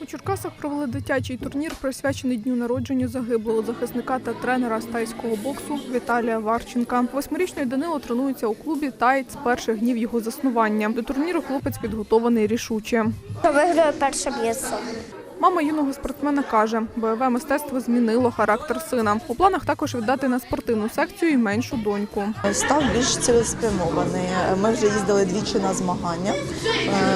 У Черкасах провели дитячий турнір, присвячений дню народження загиблого захисника та тренера з тайського боксу Віталія Варченка. Восьмирічний Данило тренується у клубі «Тайт» з перших днів його заснування. До турніру хлопець підготований рішуче. Виграю перше місце. Мама юного спортсмена каже, бойове мистецтво змінило характер сина. У планах також віддати на спортивну секцію і меншу доньку. Став більш цілеспрямований. Ми вже їздили двічі на змагання.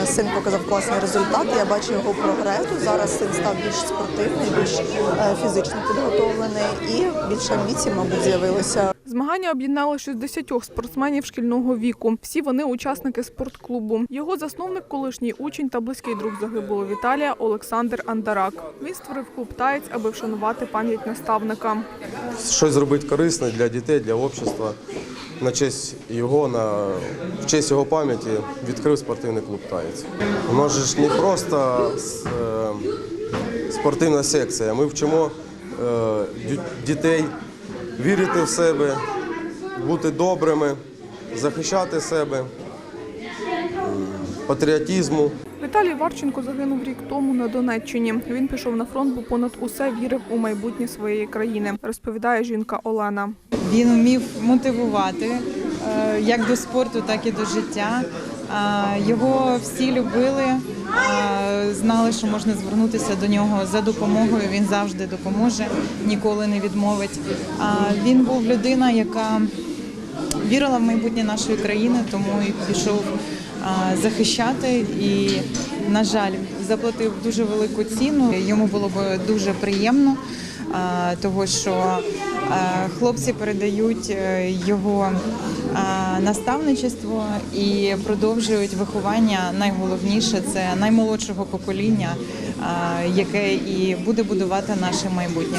Е, Син показав класний результат. Я бачу його прогресу. Зараз син став більш спортивний, більш е, фізично підготовлений і більше амбіцій, мабуть, з'явилося. Змагання об'єднало 60 спортсменів шкільного віку. Всі вони учасники спортклубу. Його засновник, колишній учень та близький друг загиблого Віталія Олександр Андарак. Він створив клуб Таєць, аби вшанувати пам'ять наставника. щось зробити корисне для дітей, для общества. На честь його, на в честь його пам'яті відкрив спортивний клуб Таєць. Нас ж не просто е, спортивна секція. Ми вчимо е, дітей вірити в себе, бути добрими, захищати себе, патріотизму. Віталій Варченко загинув рік тому на Донеччині. Він пішов на фронт, бо понад усе вірив у майбутнє своєї країни, розповідає жінка Олена. Він вмів мотивувати е, як до спорту, так і до життя. Е, Його всі любили, е, знали, що можна звернутися до нього за допомогою. Він завжди допоможе, ніколи не відмовить. Він був людина, яка вірила в майбутнє нашої країни, тому і пішов захищати. І, на жаль, заплатив дуже велику ціну. Йому було б дуже приємно, того що хлопці передають е, його наставничество і продовжують виховання. Найголовніше це наймолодшого покоління, яке і буде будувати наше майбутнє.